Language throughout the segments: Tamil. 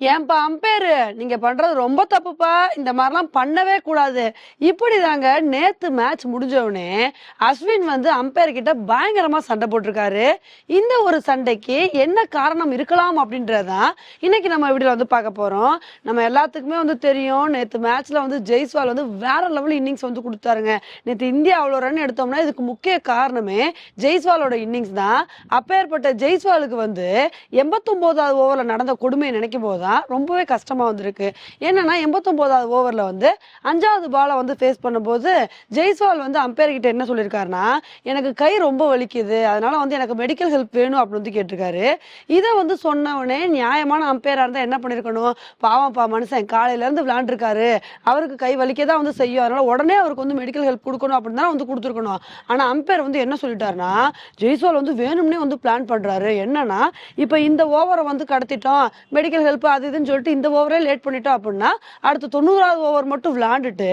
ஏன்பா அம்பேரு நீங்க பண்றது ரொம்ப தப்புப்பா. இந்த மாதிரிலாம் பண்ணவே கூடாது. இப்படி தாங்க நேத்து மேட்ச் முடிஞ்சவுடனே அஸ்வின் வந்து அம்பேர் கிட்ட பயங்கரமா சண்டை போட்டிருக்காரு. இந்த ஒரு சண்டைக்கு என்ன காரணம் இருக்கலாம் அப்படின்றதான் இன்னைக்கு நம்ம வீடியோ வந்து பார்க்க போறோம். நம்ம எல்லாத்துக்குமே வந்து தெரியும். நேத்து மேட்ச்ல வந்து ஜெய்ஸ்வால் வந்து வேற லெவல் இன்னிங்ஸ் வந்து கொடுத்தாருங்க. நேத்து இந்தியா அவ்வளோ ரன் எடுத்தோம்னா இதுக்கு முக்கிய காரணமே ஜெய்ஸ்வாலோட இன்னிங்ஸ் தான். அப்பேற்பட்ட ஜெய்ஸ்வாலுக்கு வந்து எண்பத்தொன்பதாவது ஓவரில் நடந்த கொடுமையை நினைக்கும் போது தான் ரொம்பவே கஷ்டமாக வந்திருக்கு. என்னென்னா எண்பத்தொம்போதாவது ஓவரில் வந்து அஞ்சாவது பாலை வந்து ஃபேஸ் பண்ணும்போது ஜெய்ஸ்வால் வந்து அம்பையர் கிட்ட என்ன சொல்லியிருக்காருன்னா எனக்கு கை ரொம்ப வலிக்குது அதனால வந்து எனக்கு மெடிக்கல் ஹெல்ப் வேணும் அப்படின்னு வந்து கேட்டிருக்காரு. இதை வந்து சொன்னவனே நியாயமான அம்பேராக இருந்தால் என்ன பண்ணிருக்கணும்? பாவம்ப்பா மனுஷன் காலையிலேருந்து விளாண்டுருக்காரு அவருக்கு கை வலிக்க தான் வந்து செய்யும். அதனால உடனே அவருக்கு வந்து மெடிக்கல் ஹெல்ப் கொடுக்கணும் அப்படின்னு தான் வந்து கொடுத்துருக்கணும். ஆனால் அம்பையர் வந்து என்ன சொல்லிட்டாருன்னா ஜெய்ஸ்வால் வந்து வேணும்னே வந்து பிளான் பண்ணுறாரு என்னன்னா இப்போ இந்த ஓவரை வந்து கடத்திட்டோம். மெடிக்கல் ஹெல்ப் அது இதுன்னு சொல்லிட்டு இந்த ஓவரே லேட் பண்ணிட்டோம் அப்படின்னா அடுத்து தொண்ணூறாவது ஓவர் மட்டும் விளாண்டுட்டு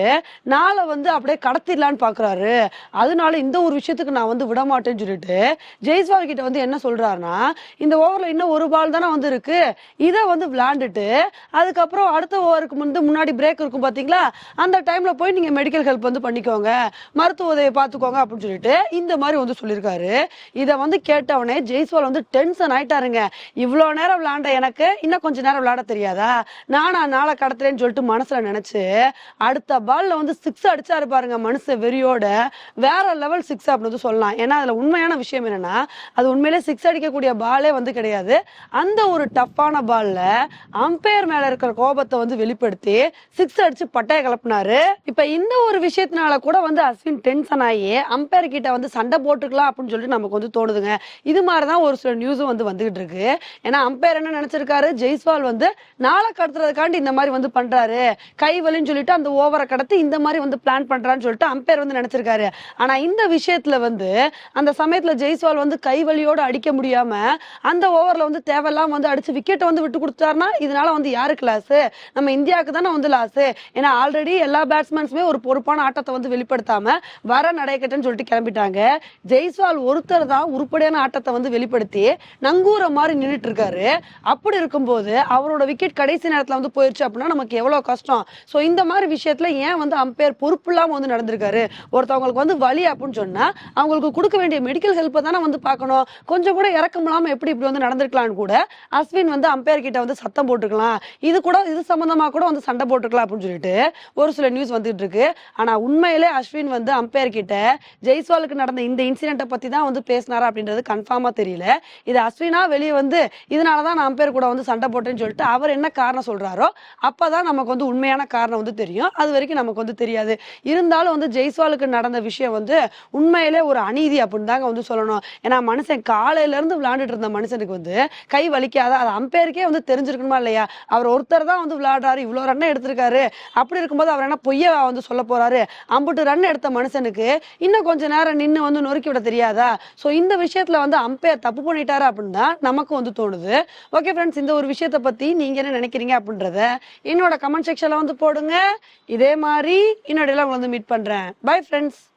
நாளை வந்து அப்படியே கடத்திடலான்னு பாக்குறாரு. அதனால இந்த ஒரு விஷயத்துக்கு நான் வந்து விட மாட்டேன்னு சொல்லிட்டு ஜெய்ஸ்வால் கிட்ட வந்து என்ன சொல்றாருன்னா இந்த ஓவர்ல இன்னும் ஒரு பால் தானே வந்து இருக்கு இதை வந்து விளையாண்டுட்டு அதுக்கப்புறம் அடுத்த ஓவருக்கு வந்து முன்னாடி பிரேக் இருக்கும் பாத்தீங்களா அந்த டைம்ல போய் நீங்க மெடிக்கல் ஹெல்ப் வந்து பண்ணிக்கோங்க மருத்துவ உதவியை பார்த்துக்கோங்க அப்படின்னு சொல்லிட்டு இந்த மாதிரி வந்து சொல்லியிருக்காரு. இதை வந்து கேட்டவனே ஜெய்ஸ்வால் வந்து டென்ஷன் ஆயிட்டாருங்க. இவ்வளோ நேரம் விளையாண்ட எனக்கு இன்னும் கொஞ்ச நேரம் விளையாட தெரியாதா? நானா நாளை கடத்துறேன்னு சொல்லிட்டு மனசுல நினைச்சு அடுத்த பால்ல வந்து சிக்ஸ் அடிச்சாரு பாருங்க மனுஷ வெறியோட. வேற லெவல் சிக்ஸ் அப்படின்னு சொல்லலாம். ஏன்னா அதுல உண்மையான விஷயம் என்னன்னா அது உண்மையிலே சிக்ஸ் அடிக்கக்கூடிய பாலே வந்து கிடையாது. அந்த ஒரு டஃப்பான பால்ல அம்பையர் மேல இருக்கிற கோபத்தை வந்து வெளிப்படுத்தி சிக்ஸ் அடிச்சு பட்டைய கிளப்பினாரு இப்ப இந்த ஒரு விஷயத்தினால கூட வந்து அஸ்வின் டென்ஷன் ஆகி அம்பையர் கிட்ட வந்து சண்டை போட்டுக்கலாம் அப்படின்னு சொல்லிட்டு நமக்கு வந்து தோணுதுங்க. இது மாதிரிதான் ஒரு சில நியூஸும் வந்து வந்துகிட்டு இருக்கு. ஏன்னா அம்பையர் என்ன நினைச்சிருக்காரு? ஜெய்ஸ்வால் வந்து நாளை கடத்துறதுக்காண்டி இந்த மாதிரி வந்து பண்றாரு. கை வலின்னு சொல்லிட்டு அந்த ஓவரை கடத்தி இந்த மாதிரி வந்து பிளான் பண்றான்னு சொல்லிட்டு அம்பையர் வந்து நினைச்சிருக்காரு. ஆனா இந்த விஷயத்துல வந்து அந்த சமயத்துல ஜெய்ஸ்வால் வந்து கை வலியோட அடிக்க முடியாம அந்த ஓவர்ல வந்து தேவையில்லாம வந்து அடிச்சு விக்கெட்டை வந்து விட்டு கொடுத்தாருன்னா இதனால வந்து யாருக்கு லாஸ் நம்ம இந்தியாவுக்கு தானே வந்து லாஸ் ஏன்னா ஆல்ரெடி எல்லா பேட்ஸ்மேன்ஸுமே ஒரு பொறுப்பான ஆட்டத்தை வந்து வெளிப்படுத்தாம வர நடைக்கட்டுன்னு சொல்லிட்டு கிளம்பிட்டாங்க. ஜெய்ஸ்வால் ஒருத்தர் தான் உருப்படியான ஆட்டத்தை வந்து வெளிப்படுத்தி நங்கூர மாதிரி நின்றுட்டு இருக்காரு. அப்படி இருக்கும்போது அவரோட விக்கெட் கடைசி நேரத்தில் வந்து போயிருச்சு அப்படின்னா நமக்கு எவ்வளோ கஷ்டம்? ஸோ இந்த மாதிரி விஷயத்தில் ஏன் வந்து அம்பையர் பொறுப்பு இல்லாமல் வந்து நடந்திருக்காரு? ஒருத்தவங்களுக்கு வந்து வலி அப்படின்னு சொன்னால் அவங்களுக்கு கொடுக்க வேண்டிய மெடிக்கல் ஹெல்ப்பை தானே வந்து பார்க்கணும். கொஞ்சம் கூட இறக்கம் எப்படி இப்படி வந்து நடந்திருக்கலாம்னு கூட அஸ்வின் வந்து அம்பையர் கிட்ட வந்து சத்தம் போட்டுக்கலாம். இது கூட இது சம்மந்தமாக கூட வந்து சண்டை போட்டுக்கலாம் அப்படின்னு சொல்லிட்டு ஒரு சில நியூஸ் வந்துட்டு இருக்கு. ஆனால் உண்மையிலே அஸ்வின் வந்து அம்பையர் கிட்ட ஜெய்ஸ்வாலுக்கு நடந்த இந்த இன்சிடென்ட்டை பற்றி தான் வந்து பேசினாரா அப்படின்றது கன்ஃபார்மாக தெரியல. இது அஸ்வினா வெளியே வந்து இதனாலதான் நான் அம்பையர் கூட வந்து சண்டை போட்டேன்னு சொல்லிட்டு அவர் என்ன காரணம் சொல்றாரோ அப்பதான் நமக்கு வந்து உண்மையான காரணம் வந்து தெரியும். அது வரைக்கும் நமக்கு வந்து தெரியாது. இருந்தாலும் வந்து ஜெய்ஸ்வாலுக்கு நடந்த விஷயம் வந்து உண்மையிலே ஒரு அநீதி அப்படின்னு தாங்க வந்து சொல்லணும். ஏன்னா மனுஷன் காலையிலேருந்து விளாண்டுட்டு விளையாண்டுட்டு இருந்த மனுஷனுக்கு வந்து கை வலிக்காத அது அம்பேருக்கே வந்து தெரிஞ்சிருக்கணுமா இல்லையா? அவர் ஒருத்தர் தான் வந்து விளையாடுறாரு இவ்வளோ ரன் எடுத்திருக்காரு. அப்படி இருக்கும்போது அவர் என்ன பொய்யா வந்து சொல்ல போகிறாரு அம்புட்டு ரன் எடுத்த மனுஷனுக்கு இன்னும் கொஞ்ச நேரம் நின்று வந்து நொறுக்கி விட தெரியாதா? ஸோ இந்த விஷயத்தில் வந்து அம்பையர் தப்பு பண்ணிட்டாரு அப்படின்னு தான் நமக்கு வந்து தோணுது. ஓகே ஃப்ரெண்ட்ஸ் இந்த ஒரு விஷயத்தை பற்றி நீங்க என்ன நினைக்கிறீங்க அப்படின்றத என்னோட கமெண்ட் செக்ஷன்ல வந்து போடுங்க. இதே மாதிரி இன்னொடையில உங்களை வந்து மீட் பண்றேன். Bye friends